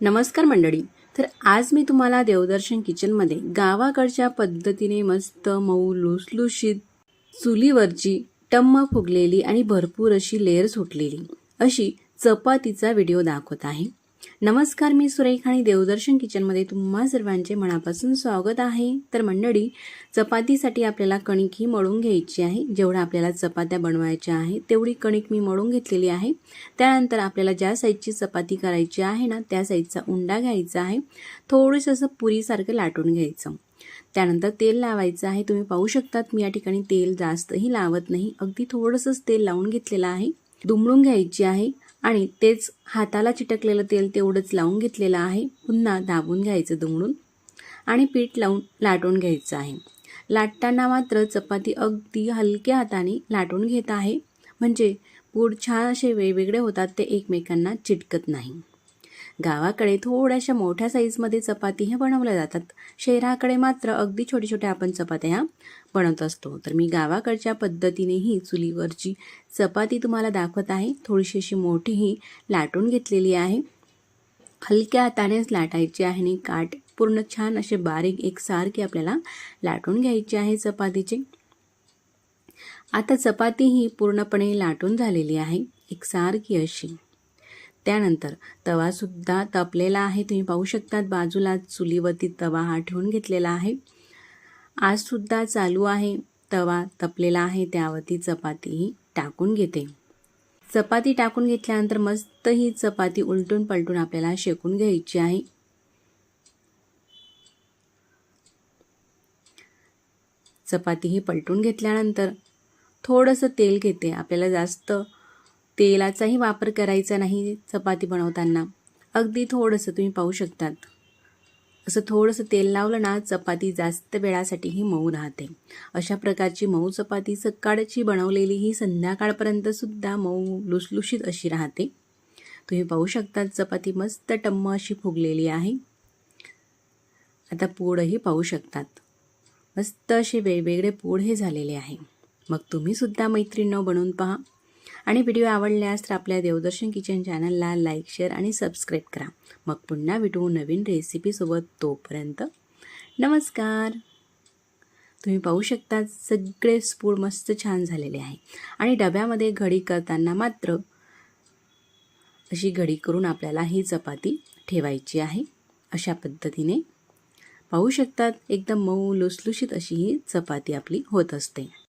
नमस्कार मंडळी. तर आज मी तुम्हाला देवदर्शन किचनमध्ये गावाकडच्या पद्धतीने मस्त मऊ लुसलुशीत चुलीवरची टम्म फुगलेली आणि भरपूर अशी लेअर सुटलेली अशी चपातीचा व्हिडिओ दाखवत आहे. नमस्कार मी सुरेख आणि देवदर्शन किचनमध्ये तुम्हा सर्वांचे मनापासून स्वागत आहे. तर मंडळी चपातीसाठी आपल्याला कणिक ही मळून घ्यायची आहे. जेवढ्या आपल्याला चपात्या बनवायच्या आहे तेवढी कणिक मी मळून घेतलेली आहे. त्यानंतर आपल्याला ज्या साईजची चपाती करायची आहे ना त्या साईजचा उंडा घ्यायचा आहे. थोडंसं असं पुरीसारखं लाटून घ्यायचं. त्यानंतर तेल लावायचं आहे. तुम्ही पाहू शकतात मी या ठिकाणी तेल जास्तही लावत नाही. अगदी थोडंसंच तेल लावून घेतलेलं आहे. दुमळून घ्यायची आहे. आणि तेच हाताला चिटकलेलं तेल तेवढंच लावून घेतलेलं आहे. पुन्हा दाबून घ्यायचं दुमडून आणि पीठ लावून लाटून घ्यायचं आहे. लाटताना मात्र चपाती अगदी हलक्या हाताने लाटून घेत आहे. म्हणजे पूड छान असे वेगवेगळे होतात ते एकमेकांना चिटकत नाही. गावाकडे थोड्याशा मोठ्या साईजमध्ये चपाती ह्या बनवल्या जातात. शहराकडे मात्र अगदी छोट्या छोट्या आपण चपात्या ह्या बनवत असतो. तर मी गावाकडच्या पद्धतीनेही चुलीवरची चपाती तुम्हाला दाखवत आहे. थोडीशी अशी मोठीही लाटून घेतलेली आहे. हलक्या हातानेच लाटायची आहे आणि काठ पूर्ण छान असे बारीक एकसारखे आपल्याला लाटून घ्यायचे आहे चपातीचे. आता चपाती ही पूर्णपणे लाटून झालेली आहे. एकसारखी अशी. त्यानंतर तवासुद्धा तपलेला आहे. तुम्ही पाहू शकतात बाजूला चुलीवरती तवा हा ठेवून घेतलेला आहे. आजसुद्धा चालू आहे. तवा तपलेला आहे. त्यावरती चपातीही टाकून घेते. चपाती टाकून घेतल्यानंतर मस्त ही चपाती उलटून पलटून आपल्याला शेकून घ्यायची आहे. चपाती ही पलटून घेतल्यानंतर थोडंसं तेल घेते. आपल्याला जास्त तेलाचाही वापर करायचा नाही चपाती बनवताना. अगदी थोडंसं तुम्ही पाहू शकतात. असं थोडंसं तेल लावलं ना चपाती जास्त वेळासाठीही मऊ राहते. अशा प्रकारची मऊ चपाती सकाळची बनवलेली ही संध्याकाळपर्यंतसुद्धा मऊ लुसलुशीत अशी राहते. तुम्ही पाहू शकतात चपाती मस्त टम्म अशी फुगलेली आहे. आता पूडही पाहू शकतात. मस्त असे वेगवेगळे पूड हे झालेले आहे. मग तुम्हीसुद्धा मैत्रिणीनं बनवून पहा. आणि व्हिडिओ आवडल्यास तर आपल्या देवदर्शन किचन चॅनलला लाईक शेअर आणि सबस्क्राईब करा. मग पुन्हा भेटू नवीन रेसिपीसोबत तोपर्यंत नमस्कार. तुम्ही पाहू शकता सगळे स्पूड मस्त छान झालेले आहे. आणि डब्यामध्ये घडी करताना मात्र अशी घडी करून आपल्याला ही चपाती ठेवायची आहे. अशा पद्धतीने पाहू शकतात एकदम मऊ लुसलुशीत अशी ही चपाती आपली होत असते.